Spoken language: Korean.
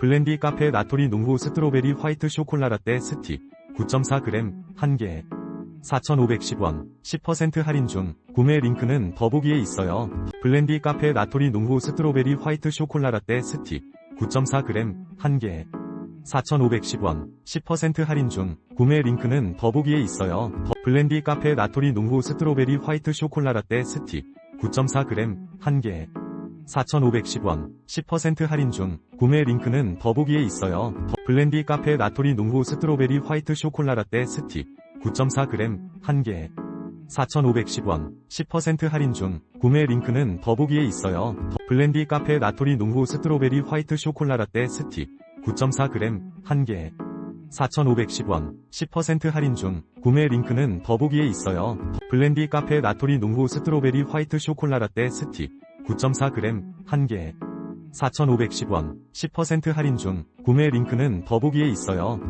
블렌디 카페 나토리 농후 스트로베리 화이트 쇼콜라 라떼 스틱 9.4g 1개 4,510원 10% 할인 중 구매 링크는 더보기에 있어요. 블렌디 카페 나토리 농후 스트로베리 화이트 쇼콜라 라떼 스틱 9.4g 1개 4,510원 10% 할인 중 구매 링크는 더보기에 있어요. 더- 블렌디 카페 나토리 농후 스트로베리 화이트 쇼콜라 라떼 스틱 9.4g 1개 4,510원 10% 할인 중 구매 링크는 더보기에 있어요. 더- 블렌디 카페 나토리 농후 스트로베리 화이트 쇼콜라 라떼 스틱 9.4g 1개 4,510원 10% 할인 중 구매 링크는 더보기에 있어요. 더- 블렌디 카페 나토리 농후 스트로베리 화이트 쇼콜라 라떼 스틱 9.4g 1개 4,510원 10% 할인 중 구매 링크는 더보기에 있어요. 더- 블렌디 카페 나토리 농후 스트로베리 화이트 쇼콜라 라떼 스틱 9.4g 1개 4,510원 10% 할인 중 구매 링크는 더보기에 있어요.